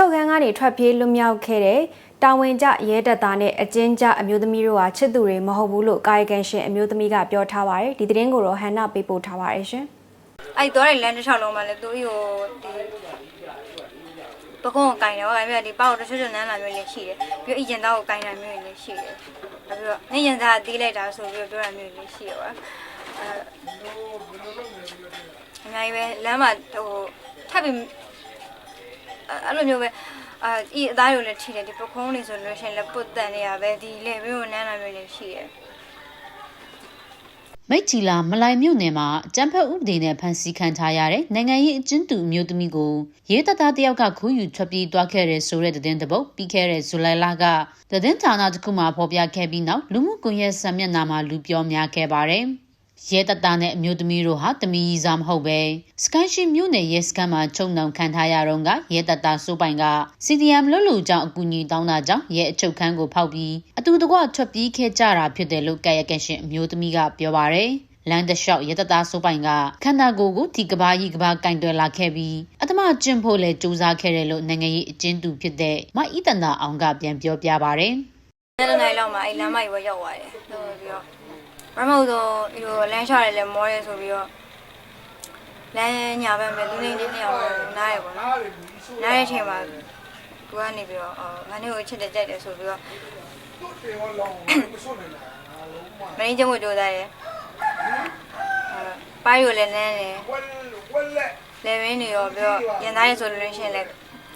ချုပ်ခန်းကနေထွက်ပြေးလွတ်မြောက်ခဲ့တဲ့တာဝန်ကျရဲတပ်သားနဲ့အကျဉ်းကျအမျိုးသမီးတို့ဟာချစ်သူတွေမဟုတ်ဘူးလို့ကာယကံရှင်အမျိုးသမီးကပြောထားပါတယ်ဒီသတင်းကိုတော့ဟန်နာပေးပို့ထားပါတယ်ရှင်အဲ့တော့လမ်းတစ်လျှောက်လုံးမှာလည်းသူ့ကိုဒီပကုံးကိုကင်တယ်ဟောအဲ့ဒီပေါ့တချို့ချို့နန်းလာမျိုးလည်းရှိတယ်ပြီးတော့အရင်သားကိုကင်တာမျိုးလည်းရှိတယ်ပြီးတော့နေရင်သားတီးလိုက်တာဆိုပြီးတော့ပြောတာမျိုးလည်းရှိရောအဲအများကြီးပဲလမ်းမှာဟိုထပ်ပြီး အဲ့လိုမျိုးပဲအာဤအသားတွေလည်းထိတယ်ဒီပကုံးတွေဆိုလို့ရှိရင်လည်းပုတ်တန်နေရပဲဒီလေပြီးတော့နန်းလာမျိုးလည်းရှိတယ်မိတ်ချီလာမလိုက်မြို့နယ်မှာအကြမ်းဖက်ဥပဒေနဲ့ဖမ်းဆီးခံထားရတဲ့နိုင်ငံရေးအကျဉ်းသူအမျိုးသမီးကိုရေးတပ်သားတယောက်ကခိုးယူထွက်ပြေးသွားခဲ့တဲ့ဆိုတဲ့သတင်းတစ်ပုဒ်ပြီးခဲ့တဲ့ဇူလိုင်လကသတင်းဌာနတစ်ခုမှဖော်ပြခဲ့ပြီးနောက်လူမှုကွန်ရက်ဆံမျက်နှာမှာလူပြောများခဲ့ပါတယ်။ ရဲတပ်သားနဲ့အမျိုးသမီးတို့ဟာတမီးစားမဟုတ်ပဲစကန်ရှိမြို့နယ်ရဲစခန်းမှာချုပ်နှောင်ခံထားရတော့ကရဲတပ်သားစိုးပိုင်က CDM လွတ်လူကြောင့်အကူအညီတောင်းတာကြောင့်ရဲအချုပ်ခန်းကိုဖောက်ပြီးအတူတကွထွက်ပြေးခဲ့ကြတာဖြစ်တယ်လို့ကာယကံရှင်အမျိုးသမီးကပြောပါတယ်။လန်တလျှောက်ရတသားစိုးပိုင်ကခန္ဓာကိုယ်ကိုဒီကဘာကြီးကဘာကင်တွယ်လာခဲ့ပြီးအတမကျင့်ဖို့လဲစူးစမ်းခဲ့တယ်လို့နိုင်ငံရေးအကျဉ်းသူဖြစ်တဲ့မအီတနာအောင်ကပြန်ပြောပြပါဗျ။နေ့နေ့လောက်မှအဲ့လမ်းမကြီးပဲရောက်သွားတယ်ဆိုပြီးတော့ မမဟုတ်တော့ဒီလိုလမ်းလျှောက်ရလဲမောရဲဆိုပြီးတော့လမ်းညာဘက်မှာလူနေနေနေအောင်နားရပေါ့နော်နားတဲ့အချိန်မှာသူကနေပြီးတော့အော်ငါနေကိုချစ်တဲ့ကြိုက်တယ်ဆိုပြီးတော့မင်းကျမို့ကြိုးစားတယ်အဲပိုင်းကိုလည်းနန်းတယ်လေဝင်းနေရောပြီးတော့ရန်သားရဆိုလို့ရှိရင်လည်း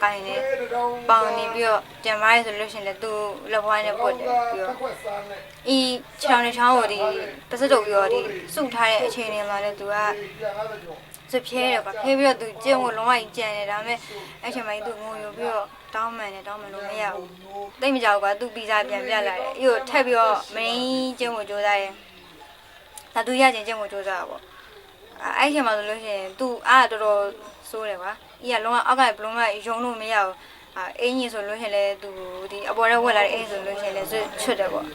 ကိုင်းနေပေါင်နေပြီးတော့ကြံမားရဆိုလို့ရှိရင်လည်းသူ့လက်ဘွားနဲ့ပုတ်တယ်ပြီးတော့ဤချောင်းနဲ့ချောင်းကိုဒီပစတုပ်ပြီးတော့ဒီစုထားတဲ့အချိန်တွေမှာလည်းသူကစဖြဲတယ်ကွာဖြဲပြီးတော့သူကျင့်ကိုလုံးဝကြံတယ်ဒါပေမဲ့အဲ့ချိန်မှာသူငိုယူပြီးတော့တောင်းမှန်တယ်တောင်းမှန်လို့မရဘူးတိတ်မကြောက်ကွာသူဗီဇာပြန်ပြလာတယ်အဲ့ကိုထပ်ပြီးတော့မင်းကျင့်ကိုကြိုးစားတယ်ဒါသူရချင်းကျင့်ကိုကြိုးစားတာပေါ့အဲ့ချိန်မှာဆိုလို့ရှိရင် तू အားတော်တော်စိုးတယ်ကွာ။ အေးကလုံးဝအောက်ကဘလုံးဝယုံလို့မရဘူးအင်းကြီးဆိုလို့ရှိရင်လည်းသူဒီအပေါ်ထဲဝက်လာတဲ့အင်းဆိုလို့ရှိရင်လည်းချွတ်တယ်ပေါ့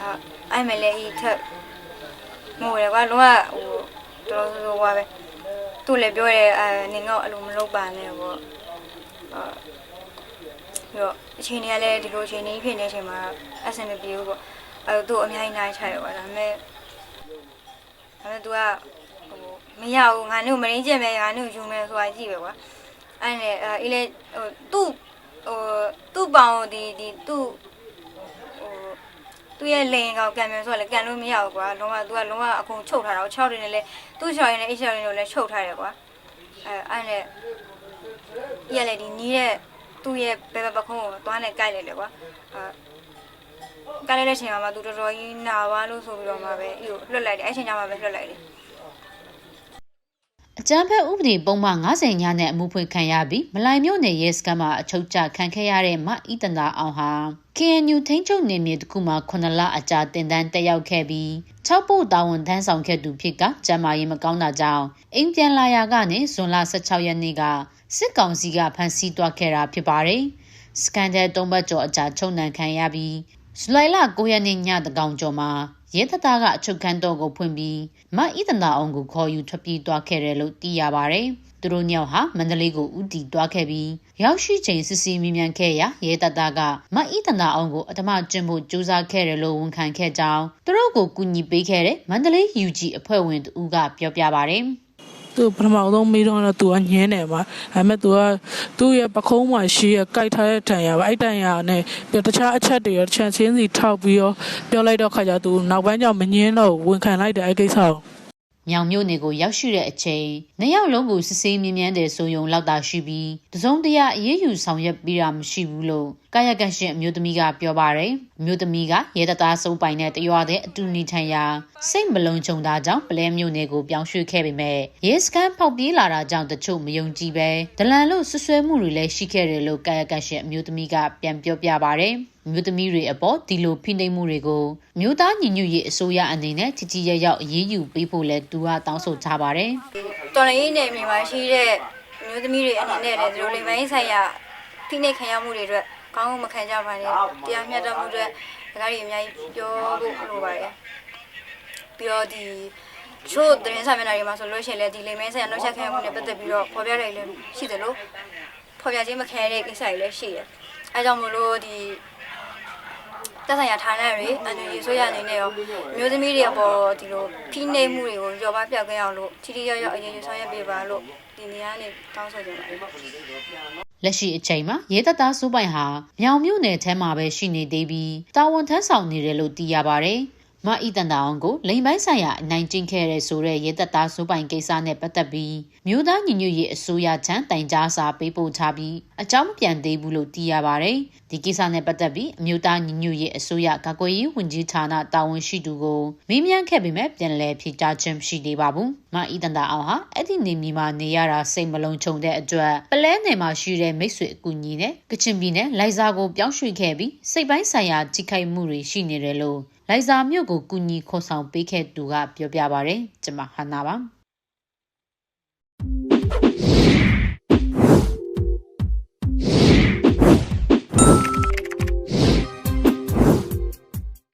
အဲအဲ့မဲ့လည်းအေးထက်မဟုတ်ရကွာလုံးဝဟိုတော်တော်ဆိုးွားပဲသူလည်းပြောရဲအဲနေငေါ့အလိုမလုပ်ပါနဲ့ပေါ့အာပြီးတော့အချိန်တွေကလည်းဒီလိုအချိန်ကြီးဖြစ်နေတဲ့အချိန်မှာအဆင်မပြေဘူးပေါ့အဲသူ့အများကြီးနိုင်ချရပါဒါပေမဲ့ဒါပေမဲ့ तू က မရဘူးငါတို့မရင်းကျင်မယ်ငါတို့ယူမယ်ဆိုတာကြည့်ပဲကွာအဲ့နဲ့အဲအေးလေဟိုသူ့ဟိုသူ့ပေါင်ဒီဒီသူ့ဟိုသူ့ရဲ့လိန်ကောင်ကံမယ်ဆိုတော့လည်းကံလို့မရဘူးကွာလုံးဝ तू ကလုံးဝအကုန်ချုပ်ထားတာ6တွေနဲ့လည်းသူ့6ရင်းနဲ့8 6ရင်းတို့လည်းချုပ်ထားတယ်ကွာအဲအဲ့နဲ့ရလေဒီနီးတဲ့သူ့ရဲ့ဘယ်ဘက်ပခုံးကိုသွားနဲ့ကြိုက်လိုက်လေကွာအဲကလည်းတဲ့ချိန်မှာမှသူတော်တော်ကြီးနာပါလို့ဆိုပြီးတော့မှပဲအေးကိုလွတ်လိုက်တယ်အဲ့ချိန်ကျမှပဲလွတ်လိုက်တယ် အကြမ်းဖက်ဥပဒေပုံမှန်90ညနဲ့အမှုဖွင့်ခံရပြီးမလိုင်မြို့နယ်ရဲစခန်းမှာအချုပ်ချခံခဲ့ရတဲ့မအီတနာအောင်ဟာ KNU ထိန်းချုပ်နေမြေတစ်ခုမှာ9လအကြာတင်တန်းတက်ရောက်ခဲ့ပြီး6ပို့တာဝန်ထမ်းဆောင်ခဲ့သူဖြစ်ကကျမ်းမာရေးမကောင်းတာကြောင့်အိမ်ပြန်လာရာကနေဇွန်လ16ရက်နေ့ကစစ်ကောင်စီကဖမ်းဆီးသွားခဲ့တာဖြစ်ပါတယ်။စကန်တဲ့တုံးဘတ်ကျော်အကြာချုပ်နှံခံရပြီးဇူလိုင်လ9ရက်နေ့ညတကောင်ကျော်မှာ ရဲသသားကအချုပ်ခန်းတော်ကိုဖွင့်ပြီးမအီတနာအောင်ကိုခေါ်ယူထွက်ပြေးသွားခဲ့တယ်လို့သိရပါတယ်။သူတို့ညောင်ဟာမန္တလေးကိုဥတီသွားခဲ့ပြီးရောက်ရှိချိန်စစ်စီမြင်မြန်ခဲ့ရာရဲတပ်သားကမအီတနာအောင်ကိုအထမကျင့်ဖို့ကြိုးစားခဲ့တယ်လို့ဝန်ခံခဲ့ကြောင်းသူတို့ကိုကူညီပေးခဲ့တဲ့မန္တလေး UG အဖွဲ့ဝင်တူကပြောပြပါတယ်။ သူပထမဆုံးမေးတော့တော့သူကညင်းတယ်မှာဒါပေမဲ့သူကသူ့ရဲ့ပခုံးမှာရှိရကြိုက်ထားတဲ့တန်ရပါအဲ့တန်ရနဲ့ပြီးတခြားအချက်တွေရောတစ်ချက်ချင်းစီထောက်ပြီးတော့ပြောလိုက်တော့ခါကျသူနောက်ပိုင်းကျမငင်းတော့ဝန်ခံလိုက်တယ်အဲ့ကိစ္စကို မြောင်မြို့နယ်ကိုရောက်ရှိတဲ့အချိန်နှစ်ယောက်လုံးကိုစစ်ဆေးမြင်မြန်တဲ့ဆိုယုံလောက်တာရှိပြီးတစုံတရာအေးအေးယူဆောင်ရွက်ပြီးတာမရှိဘူးလို့ကာယကံရှင်အမျိုးသမီးကပြောပါတယ်အမျိုးသမီးကရဲတသားစုံပိုင်တဲ့တရွာတဲ့အတူနေထိုင်ရာစိတ်မလုံးကြုံတာကြောင့်ပလဲမြို့နယ်ကိုပြောင်းရွှေ့ခဲ့ပေမဲ့ရဲစခန်းဖောက်ပြေးလာတာကြောင့်တချို့မယုံကြည်ပဲဒလန်လို့ဆွဆွဲမှုတွေလည်းရှိခဲ့တယ်လို့ကာယကံရှင်အမျိုးသမီးကပြန်ပြောပြပါတယ် မြို့သမီးတွေအပေါ်ဒီလိုဖိနှိပ်မှုတွေကိုမြို့သားညီညွတ်ရေးအစိုးရအနေနဲ့ကြီးကြီးရက်ရက်အရေးယူပေးဖို့လဲသူကတောင်းဆိုထားပါတယ်တော်လည်းနေမြေမှာရှိတဲ့မျိုးသမီးတွေအနေနဲ့လည်းဒီလိုလိမ်ပိုင်းဆိုင်ရာဖိနှိပ်ခံရမှုတွေအတွက်ကောင်းကောင်းမခံကြပါနဲ့တရားမျှတမှုအတွက်ဒါကြတွေအများကြီးပြောဖို့လိုပါတယ်ပြီးတော့ဒီချို့သတင်းစာမျက်နှာတွေမှာဆိုလို့ရှိရင်လည်းဒီလိမ်ပိုင်းဆိုင်ရာနှုတ်ဆက်ခံရမှုနဲ့ပတ်သက်ပြီးတော့ပေါ်ပြတယ်လည်းရှိတယ်လို့ဖဖော်ပြခြင်းမခံရတဲ့ကိစ္စတွေလည်းရှိတယ်အဲကြောင့်မလို့ဒီ တက်ဆိုင်ရာဌာနတွေအန်ယူဆိုရအနေနဲ့ရောမျိုးသမီးတွေအပေါ်ဒီလိုဖိနှိပ်မှုတွေကိုကြော်ပါပြောက်ကင်းအောင်လို့ထိထိရောက်ရောက်အရင်ယူဆောင်ရွက်ပေးပါလို့ဒီနေရာနဲ့တောင်းဆိုကြပါတယ်လက်ရှိအချိန်မှာရဲတပ်သားစိုးပိုင်ဟာမြောင်မြို့နယ်ထဲမှာပဲရှိနေသေးပြီးတာဝန်ထမ်းဆောင်နေတယ်လို့သိရပါတယ်။ မအီတန်တာအောင်ကိုလိန်ပိုင်းဆိုင်ရာအနိုင်ကျင့်ခဲ့တဲ့ဆိုတဲ့ရဲတပ်သားစိုးပိုင်ကိစ္စနဲ့ပတ်သက်ပြီးမြို့သားညီညွတ်ရေးအစိုးရချမ်းတိုင်ကြားစာပေးပို့ထားပြီးအကြောင်းမပြန်သေးဘူးလို့သိရပါတယ်။ဒီကိစ္စနဲ့ပတ်သက်ပြီးအမျိုးသားညီညွတ်ရေးအစိုးရကာကွယ်ရေးဝန်ကြီးဌာနတာဝန်ရှိသူကိုမေးမြန်းခဲ့ပေမဲ့ပြန်လည်ဖြေကြားခြင်းမရှိသေးပါဘူး။မအီတန်တာအောင်ဟာအဲ့ဒီနေမီမှာနေရတာစိတ်မလုံးချုံတဲ့အတွက်ပလဲနယ်မှာရှိတဲ့မိတ်ဆွေအကူအညီနဲ့ကချင်ပြည်နယ်လိုက်စာကိုပြောင်းရွှေ့ခဲ့ပြီးစိတ်ပိုင်းဆိုင်ရာထိခိုက်မှုတွေရှိနေတယ်လို့ လိုက်စာမြို့ကိုကူညီခေါ်ဆောင်ပေးခဲ့သူကပြောပြပါရယ်ကျွန်မဟန်နာပါ